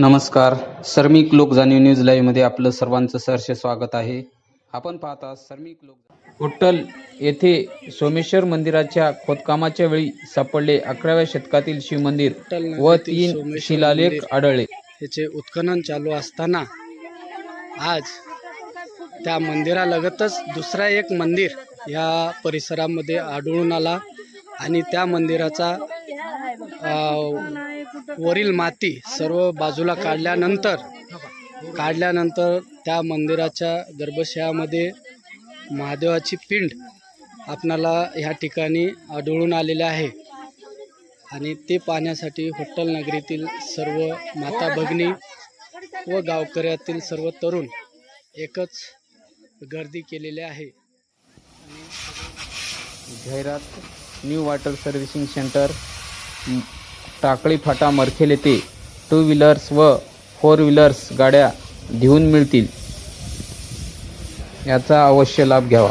नमस्कार. सर्मिक लोक जाणीव न्यूज लाईव्हमध्ये आपलं सर्वांचं सहर्ष स्वागत आहे. आपण पाहता सर्मिक लोक होट्टल येथे सोमेश्वर मंदिराच्या खोदकामाच्या वेळी सापडले अकराव्या शतकातील शिवमंदिर व तीन शिलालेख आढळले. याचे उत्खनन चालू असताना आज त्या मंदिरालगतच दुसरा एक मंदिर या परिसरामध्ये आढळून आला आणि त्या मंदिराचा वरील माती सर्व बाजूला काढल्यानंतर काढल्यानंतर त्या मंदिराच्या गर्भशयामध्ये महादेवाची पिंड आपणाला ह्या ठिकाणी आढळून आलेले आहे. आणि ते पाहण्यासाठी होट्टल नगरीतील सर्व माता भगिनी व गावकऱ्यातील सर्व तरुण एकच गर्दी केलेली आहे. जाहिरात new water servicing centre. Takli Phata Markhel येथे टू व्हीलर्स व फोर व्हीलर्स गाड्या घेऊन मिळतील. याचा अवश्य लाभ घ्यावा.